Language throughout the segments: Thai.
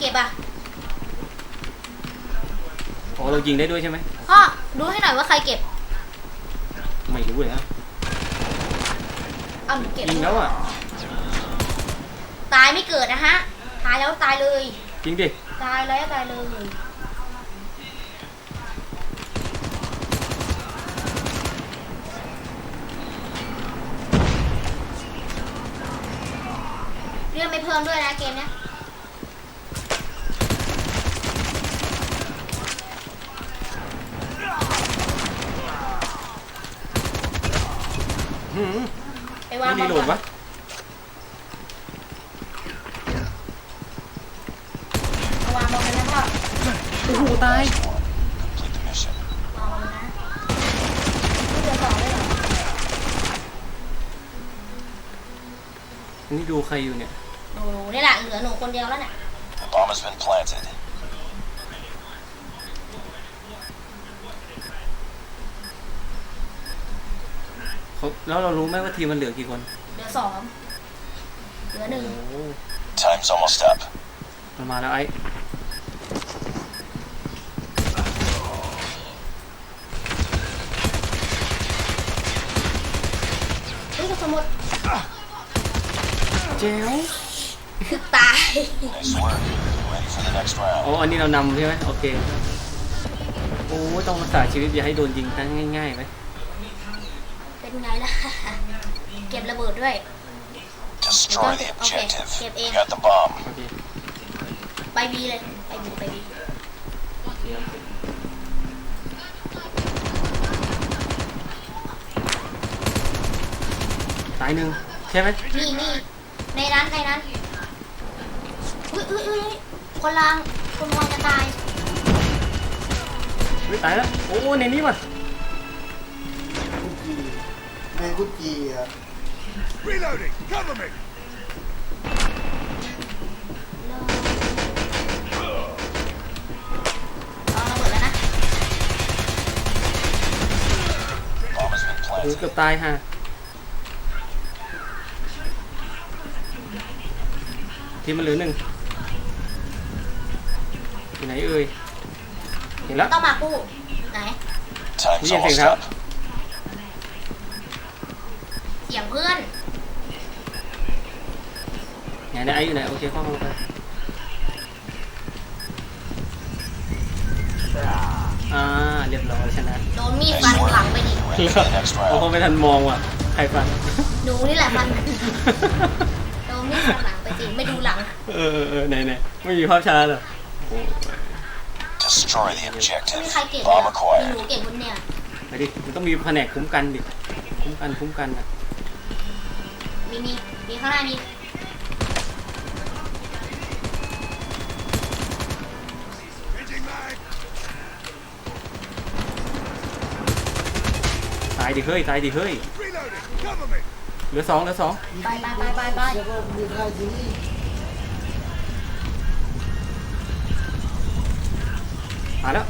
เก็บอะอ๋อเรายิงได้ด้วยใช่ไหมพ่อดูให้หน่อยว่าใครเก็บไม่รู้เลยครับเอาหนูเก็บยิงแล้วอะตายไม่เกิดนะฮะตายแล้วตายเลย จริงดิตายแล้วตายเลยเลื่อนไม่เพิ่มด้วยนะเกมเนี้ย หืมไปวางไม่รีโหลดวะเอาวางบนนั้นนะพ่อโอ้โหตาย Complete the mission. วางบนนั้นนะไม่เจอสองเลยเหรอนี่ดูใครอยู่เนี่ย หนูนี่แหละเหลือหนูคนเดียวแล้วเนี่ย The bomb has been planted. เขาแล้วเรารู้ไหมว่าทีมมันเหลือกี่คนเหลือสองเหลือหนึ่ง โอ้ Time's almost up. มันมาแล้วไอ้เฮ้ยกระสมุดเจ้วคือตาย Nice work. Ready for the next อ๋อ round. อันนี้เรานำใช่ไหมโอเค โอ้ต้องรักษาชีวิตอย่าให้โดนยิงตั้งง่ายๆไหม เป็นไงล่ะ เก็บระเบิดด้วย Destroy the Okay, objective. skip You in. got the bomb. โอเคไปบีเลย ไปบีไปบีเดี๋ยวตายหนึ่งใช่ไหมนี่นี่ในนั้นในนั้น อุ้ยอุ้ยอุ้ยคนลางคนวางจะตายไม่ตายแล้ว โอ้ในนี้ว่ะคุกกี้ ในคุกกี้อะ Reloading! Cover me! เอาระเบิดแล้วนะ Bomb has been โอ้โห planted. เกือบตายฮะทีมมันเหลือหนึ่งอยู่ไหนเอ่ยเห็นแล้วต้องมากู้ไหน Time's William almost Taylor. up. เสียงเพื่อน ไหนไหนไอ้อยู่ไหนโอเคเข้ามาไปอ่าเรียบร้อยชนะโดนมีดฟันหลังไปดิ Ready for the next โอ้ round. ไม่ทันมองว่ะใครฟัน หนูนี่แหละฟันโดนมีดฟันหลังไปจริงไม่ดูหลัง เออเออเออไหนไหนไม่มีภาพช้าเหรอโอ้ Destroy the ไม่มี objective. ใครเก็บเลย Bomb อะมี acquired. หนูเก็บคนเนี่ย ไปดิมันต้องมีแผนกคุ้มกันดิ คุ้มกันคุ้มกันอะ มีมีมีข้างหน้ามี Changing mag! ตายดิเฮ้ยตายดิเฮ้ย Reloading! Cover me! เหลือสองเหลือสองไปไปไปไปไปแล้วก็มีค่ายที่นี่มาแล้ว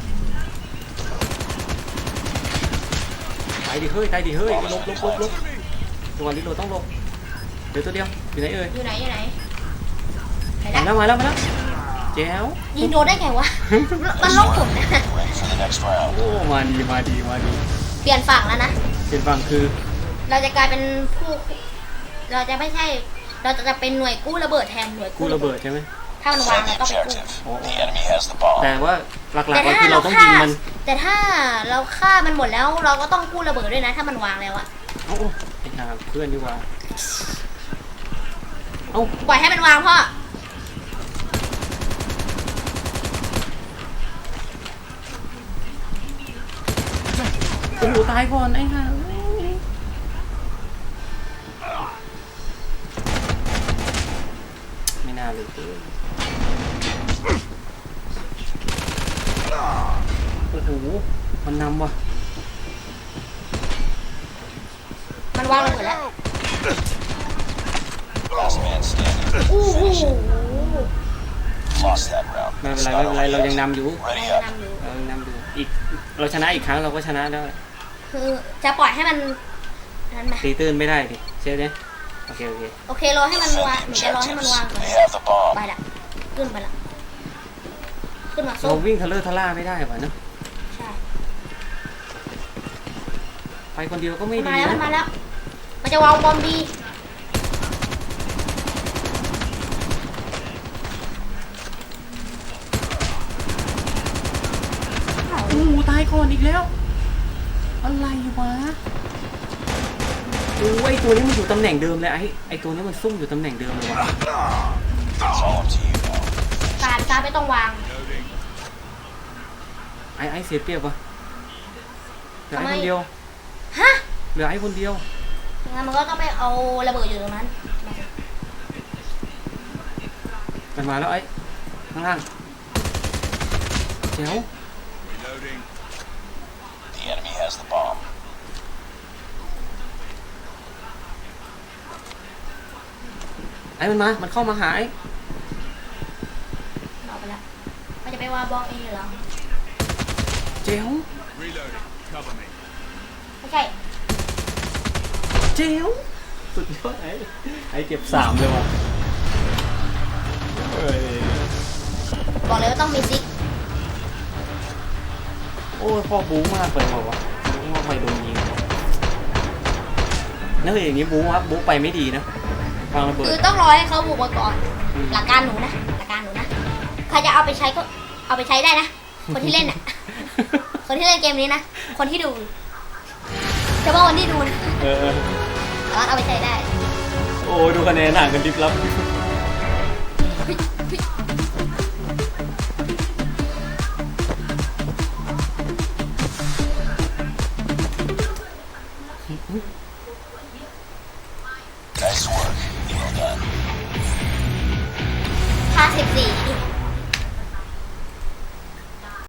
ตายดิเฮ้ยตายดิเฮ้ยหลบหลบหลบหลบ Cover me! จังหวะนี้เราต้องหลบ เดี๋ยวตัวเดียวอยู่ไหนเอ่ยอยู่ไหนอยู่ไหนไหนมานะแล้วมาแล้วมาแล้วแจ๋วยิงโดนได้ไงวะ มันล่องผมนะ Ready for the next round. โอ้มาดีมาดีมาดีเปลี่ยนฝั่งแล้วนะ เป็นฝั่งคือเราจะกลายเป็นผู้ เราจะไม่ใช่ เราจะเป็นหน่วยกู้ระเบิดแทนหน่วยกู้ระเบิดใช่ไหมถ้ามันวาง Defend เรา the ต้องไปกู้ objective. The enemy has the bomb. แต่ว่าหลักๆแต่ก็ถ้าคือเราเราต้องฆ่ายิงมันแต่ถ้าเราฆ่ามันหมดแล้ว เราก็ต้องกู้ระเบิดด้วยนะ ถ้ามันวางแล้วอะเอ้าไอ้ห่าเพื่อนดีกว่า เอ้าปล่อยให้มันวางพ่อ โอ้โหตายก่อนไอ้ห่าไม่น่าเลยโอ้โห มันนำว่ะ มันวางระเบิดแล้ว Last man standing. อู้หู Lost that round. ไม่เป็น It's ไร not ไม่เป็นไร over เรายัง yet. นำอยู่ Ready ยัง up. นำอยู่เรายังนำอยู่อีกเราชนะอีกครั้งเราก็ชนะได้คือจะปล่อยให้มันนั้นไหมตีตื้นไม่ได้ดิใช่ไหมโอเคโอเคโอเครอให้มัน Defend วาง the หนูจะรอให้มัน objectives. วางก่อน They have the bomb. ไปละ ขึ้นไปละ ขึ้นมาเราสู้วิ่งทะเลอร์ทะล่าไม่ได้ป่ะเนอะใช่ ไปคนเดียวก็ไม่มันดีมาแล้วมันนะมาแล้ว มันจะวางบอมบี โอ้โหตายก่อนอีกแล้ว อะไรวะโอ้ยไอตัวนี้มันอยู่ตำแหน่งเดิมเลยไอไอตัวนี้มันซุ่มอยู่ตำแหน่งเดิมเลยวะ It's all up to you now. การการไม่ต้องวาง Loading. ไอไอเสียเปรียบวะเหลือไอทำไมคนเดียวฮะเหลือไอคนเดียวงั้นมันก็ต้องไปเอาระเบิดอยู่ตรงนั้นมาสิมันมาแล้วไอข้างล่างเจ๋ว Reloading. The enemy has the bomb. ไอมันมามันเข้ามาหาไอเอาไปละมันจะไปวางบอมเองเหรอเจ๋ว Reloading. Cover me. ไม่ใช่เจ๋วสุดยอดไอไอเก็บสามเลยวะเฮ้ยบอกเลยว่าต้องมีซิกโอ้ยพ่อบู๊มากเลยว่ะ วะบู๊มากไปโดนยิงนั่นคืออย่างนี้บู๊ครับบู๊ไปไม่ดีนะวางระเบิด คือต้องรอให้เขาบุกมาก่อน อืม หลักการหนูนะ หลักการหนูนะ ใครจะเอาไปใช้ก็เอาไปใช้ได้นะ คนที่เล่นน่ะ คนที่เล่นเกมนี้นะ คนที่ดูเฉพาะคนที่ดูนะเออเออ สามารถเอาไปใช้ได้ โอ้ยดูคะแนนห่างกันดิบลับ